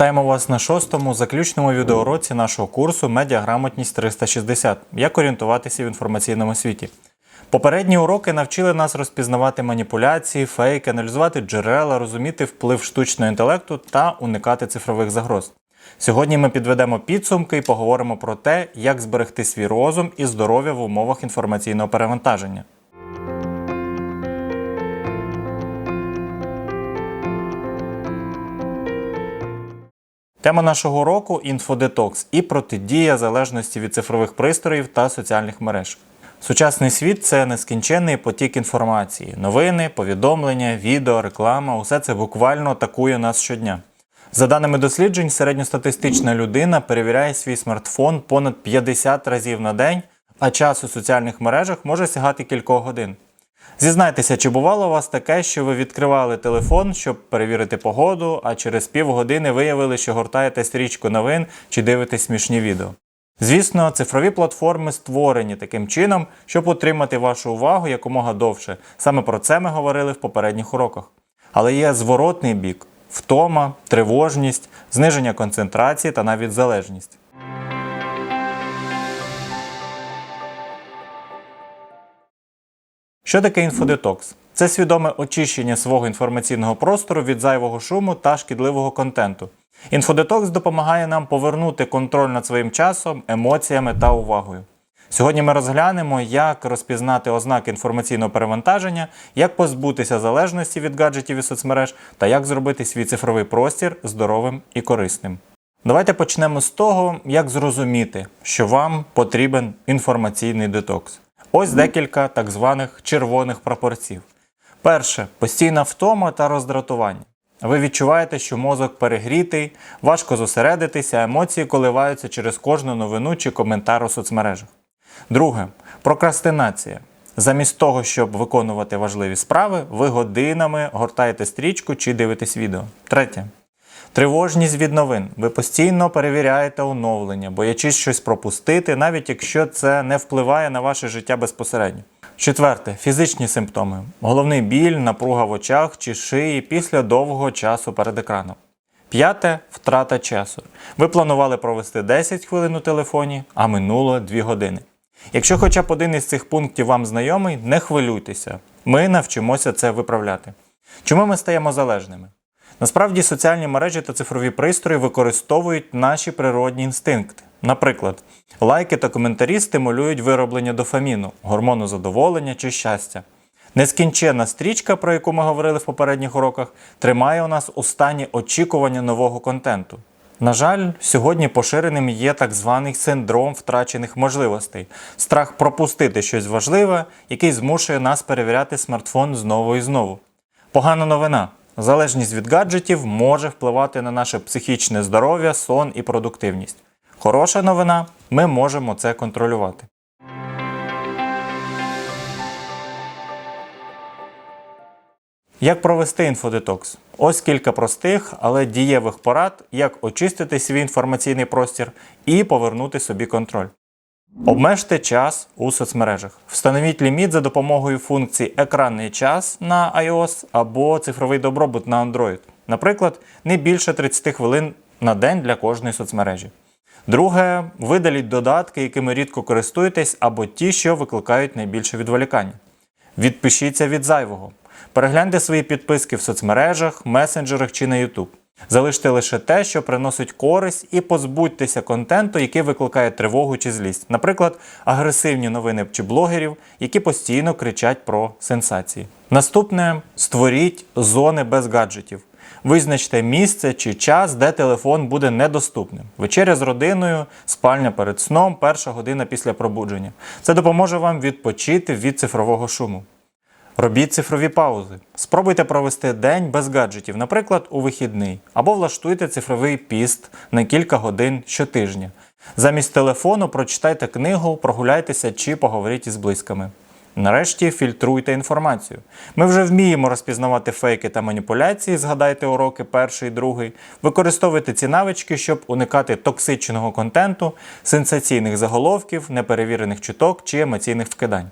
Вітаємо вас на шостому заключному відеоуроці нашого курсу Медіаграмотність 360. Як орієнтуватися в інформаційному світі. Попередні уроки навчили нас розпізнавати маніпуляції, фейки, аналізувати джерела, розуміти вплив штучного інтелекту та уникати цифрових загроз. Сьогодні ми підведемо підсумки і поговоримо про те, як зберегти свій розум і здоров'я в умовах інформаційного перевантаження. Тема нашого уроку інфодетокс і протидія залежності від цифрових пристроїв та соціальних мереж. Сучасний світ це нескінченний потік інформації, новини, повідомлення, відео, реклама усе це буквально атакує нас щодня. За даними досліджень, середньостатистична людина перевіряє свій смартфон понад 50 разів на день, а час у соціальних мережах може сягати кількох годин. Зізнайтеся, чи бувало у вас таке, що ви відкривали телефон, щоб перевірити погоду, а через півгодини виявили, що гортаєте стрічку новин чи дивитесь смішні відео? Звісно, цифрові платформи створені таким чином, щоб утримати вашу увагу якомога довше. Саме про це ми говорили в попередніх уроках. Але є зворотний бік втома, тривожність, зниження концентрації та навіть залежність. Що таке інфодетокс? Це свідоме очищення свого інформаційного простору від зайвого шуму та шкідливого контенту. Інфодетокс допомагає нам повернути контроль над своїм часом, емоціями та увагою. Сьогодні ми розглянемо, як розпізнати ознаки інформаційного перевантаження, як позбутися залежності від гаджетів і соцмереж та як зробити свій цифровий простір здоровим і корисним. Давайте почнемо з того, як зрозуміти, що вам потрібен інформаційний детокс. Ось декілька так званих червоних прапорців. Перше постійна втома та роздратування. Ви відчуваєте, що мозок перегрітий, важко зосередитися, емоції коливаються через кожну новину чи коментар у соцмережах. Друге прокрастинація. Замість того, щоб виконувати важливі справи, ви годинами гортаєте стрічку чи дивитесь відео. Третє. Тривожність від новин. Ви постійно перевіряєте оновлення, боячись щось пропустити, навіть якщо це не впливає на ваше життя безпосередньо. Четверте фізичні симптоми: головний біль, напруга в очах чи шиї після довгого часу перед екраном. П'яте втрата часу. Ви планували провести 10 хвилин у телефоні, а минуло 2 години. Якщо хоча б один із цих пунктів вам знайомий, не хвилюйтеся. Ми навчимося це виправляти. Чому ми стаємо залежними? Насправді соціальні мережі та цифрові пристрої використовують наші природні інстинкти. Наприклад, лайки та коментарі стимулюють вироблення дофаміну, гормону задоволення чи щастя. Нескінченна стрічка, про яку ми говорили в попередніх уроках, тримає у нас у стані очікування нового контенту. На жаль, сьогодні поширеним є так званий синдром втрачених можливостей, страх пропустити щось важливе, який змушує нас перевіряти смартфон знову і знову. Погана новина. Залежність від гаджетів може впливати на наше психічне здоров'я, сон і продуктивність. Хороша новина ми можемо це контролювати. Як провести інфодетокс? Ось кілька простих, але дієвих порад, як очистити свій інформаційний простір і повернути собі контроль. Обмежте час у соцмережах. Встановіть ліміт за допомогою функцій екранний час на iOS або цифровий добробут на Android. Наприклад, не більше 30 хвилин на день для кожної соцмережі. Друге, видаліть додатки, якими рідко користуєтесь, або ті, що викликають найбільше відволікання. Відпишіться від зайвого. Перегляньте свої підписки в соцмережах, месенджерах чи на YouTube. Залиште лише те, що приносить користь, і позбудьтеся контенту, який викликає тривогу чи злість. Наприклад, агресивні новини чи блогерів, які постійно кричать про сенсації. Наступне створіть зони без гаджетів. Визначте місце чи час, де телефон буде недоступним. Вечеря з родиною, спальня перед сном, перша година після пробудження. Це допоможе вам відпочити від цифрового шуму. Робіть цифрові паузи. Спробуйте провести день без гаджетів, наприклад, у вихідний, або влаштуйте цифровий піст на кілька годин щотижня. Замість телефону прочитайте книгу, прогуляйтеся чи поговоріть із близькими. Нарешті фільтруйте інформацію. Ми вже вміємо розпізнавати фейки та маніпуляції, згадайте уроки перший і другий. Використовуйте ці навички, щоб уникати токсичного контенту, сенсаційних заголовків, неперевірених чуток чи емоційних вкидань.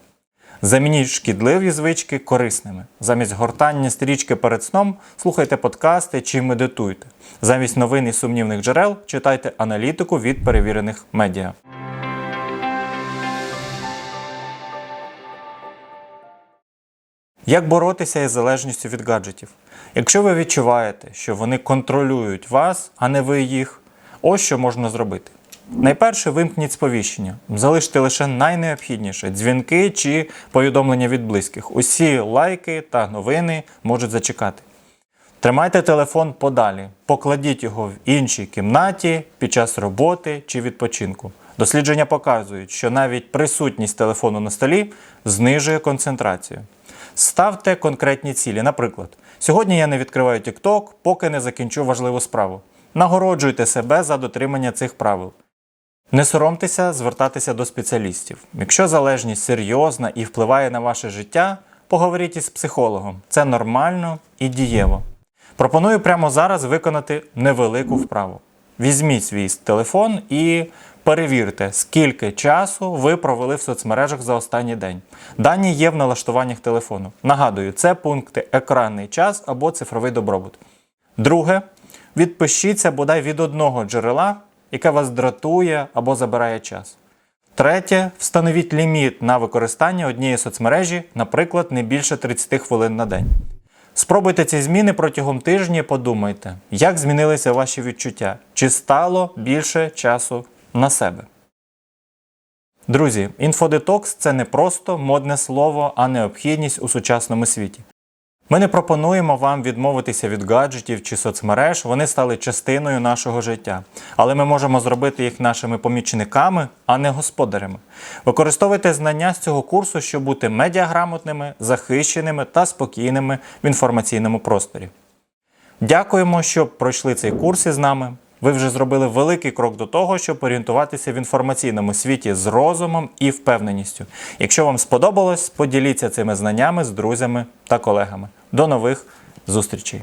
Замініть шкідливі звички корисними. Замість гортання стрічки перед сном слухайте подкасти чи медитуйте. Замість новин і сумнівних джерел читайте аналітику від перевірених медіа. Як боротися із залежністю від гаджетів? Якщо ви відчуваєте, що вони контролюють вас, а не ви їх, ось що можна зробити. Найперше вимкніть сповіщення, залиште лише найнеобхідніше дзвінки чи повідомлення від близьких. Усі лайки та новини можуть зачекати. Тримайте телефон подалі, покладіть його в іншій кімнаті під час роботи чи відпочинку. Дослідження показують, що навіть присутність телефону на столі знижує концентрацію. Ставте конкретні цілі. Наприклад, сьогодні я не відкриваю TikTok, поки не закінчу важливу справу. Нагороджуйте себе за дотримання цих правил. Не соромтеся звертатися до спеціалістів. Якщо залежність серйозна і впливає на ваше життя, поговоріть із психологом. Це нормально і дієво. Пропоную прямо зараз виконати невелику вправу. Візьміть свій телефон і перевірте, скільки часу ви провели в соцмережах за останній день. Дані є в налаштуваннях телефону. Нагадую, це пункти екранний час або цифровий добробут. Друге, відпишіться бодай від одного джерела, яке вас дратує або забирає час. Третє, встановіть ліміт на використання однієї соцмережі, наприклад, не більше 30 хвилин на день. Спробуйте ці зміни протягом тижня і подумайте, як змінилися ваші відчуття, чи стало більше часу на себе. Друзі, інфодетокс це не просто модне слово, а необхідність у сучасному світі. Ми не пропонуємо вам відмовитися від гаджетів чи соцмереж, вони стали частиною нашого життя. Але ми можемо зробити їх нашими помічниками, а не господарями. Використовуйте знання з цього курсу, щоб бути медіаграмотними, захищеними та спокійними в інформаційному просторі. Дякуємо, що пройшли цей курс із нами. Ви вже зробили великий крок до того, щоб орієнтуватися в інформаційному світі з розумом і впевненістю. Якщо вам сподобалось, поділіться цими знаннями з друзями та колегами. До нових зустрічей!